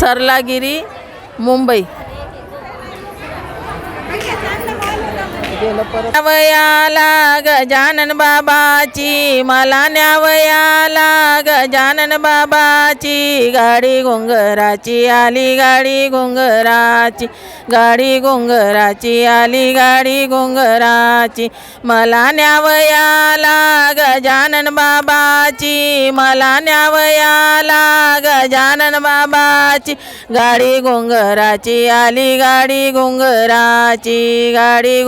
सरलागिरी मुंबई. न्यावयाला गजानन बाबाची मला न्यावयाला गजानन बाबाची. गाडी घोंगराची आली गाडी घोंगराची. गाडी घोंगराची आली गाडी घोंगराची. मला न्यावयाला गजानन बाबाची मला न्यावयाला गजानन बाबाची. गाडी घोंगराची आली गाडी घोंगराची. गाडी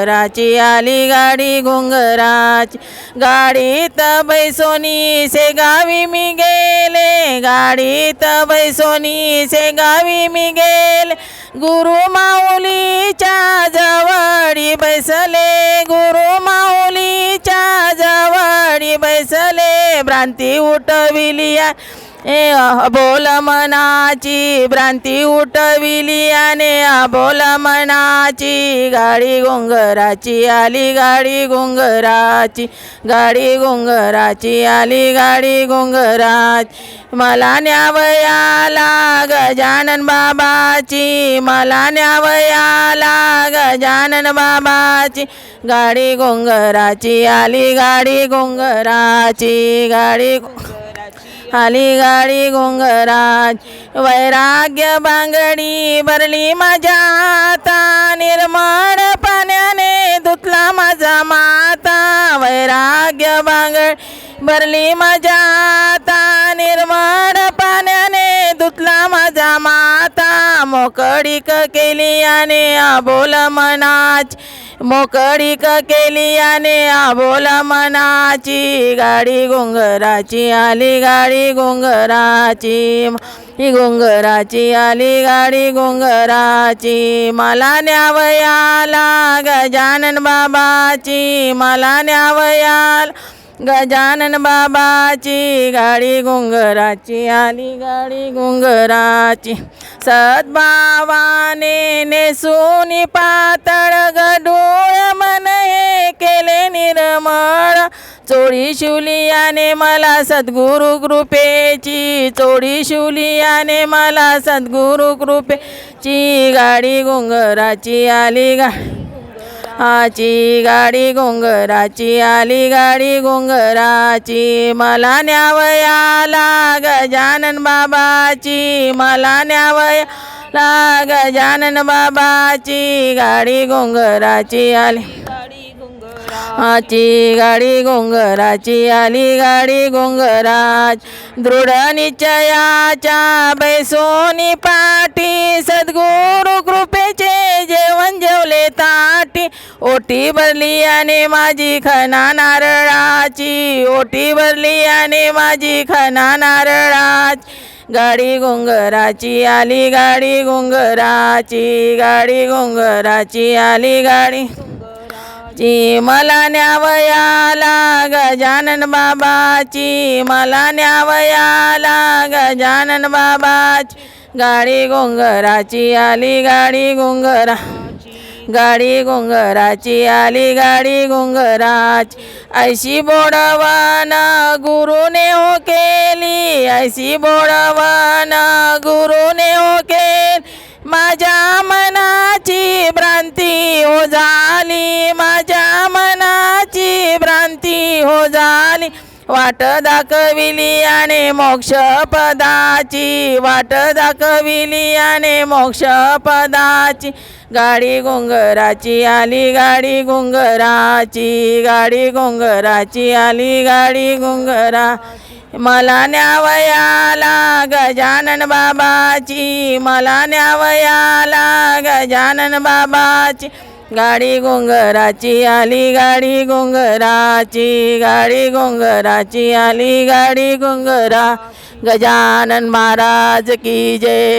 घोंगराची आली गाडी घोंगराची. गाडीत बैसोनी से गावी मी गेले. गाडीत बैसोनी से गावी मी गेले. गुरु माऊलीच्या जवळी बैसले. गुरु माऊलीच्या जवळी बैसले. भ्रांती उठविली ए अबोल मनाची भ्रांती उठविली आणि अबोल मनाची गाडी घोंगराची आली गाडी घोंगराची गाडी घोंगराची आली गाडी घोंगराची. मला न्यावयाला गजानन बाबाची मला न्यावयाला गजानन बाबाची. गाडी घोंगराची आली गाडी घोंगराची गाडी घोंगराची आली गाडी घोंगराज वैराग्य बांगडी भरली माझ्या आता निर्मळ पाण्याने धुतला माझा माता. वैराग्य बांगड भरली माझ्या आता निर्मळ पाण्याने धुतला माझा माता. मोकळीक केली आणि आबोल मनाच. मोकळीक केली आणि आबोला मनाची. गाडी घोंगराची आली गाडी घोंगराची. ही घोंगराची आली गाडी घोंगराची. मला न्यावयाला गजानन बाबाची. मला न्यावयाला गजानन बाबाची गाडी घोंगराची आली गाडी घोंगराची. सद्भावाने नेसून पातळ गडूळ मन हे केले निर्मळ. चोळी शिवलियाने मला सद्गुरु कृपेची चोळी शिवलियाने मला सद्गुरु कृपेची गाडी घोंगराची आली गा आची गाडी घोंगराची आली गाडी घोंगराची. मला न्यावयाला गजानन बाबाची मला न्यावया लाग गजानन बाबाची. गाडी घोंगराची आली आची गाडी घोंगराची आली गाडी घोंगराज दृढ निश्चयाच्या बैसोनी पाठी सद्गुरु कृपेचे जेवण जेवले ताट. ओटी भरली आणि माझी खना नारळाची. ओटी भरली आणि माझी खना नारळाची. गाडी घोंगराची आली गाडी घोंगराची. गाडी घोंगराची आली गाडी ची मला न्यावयाला गजानन बाबाची. मला न्यावयाला गजानन बाबाची. गाडी घोंगराची आली गाडी घोंगरा गाडी घुंगराची आली गाडी घुंगराची. ऐशी बोडवाना गुरुने हो केली ऐशी बोडवाना गुरुने हो केली. माझ्या मनाची वाट दाखविली आणि मोक्ष पदाची. वाट दाखविली आणि मोक्ष पदाची. गाडी घोंगराची आली गाडी घोंगराची. गाडी घोंगराची आली गाडी घोंगरा. मला न्यावयाला गजानन बाबाची. मला न्यावयाला गजानन बाबाची. गाडी गोंगराची आली गाडी गोंगराची गाडी घोंगराची आली गाडी घोंगरा. गजानन महाराज की जय.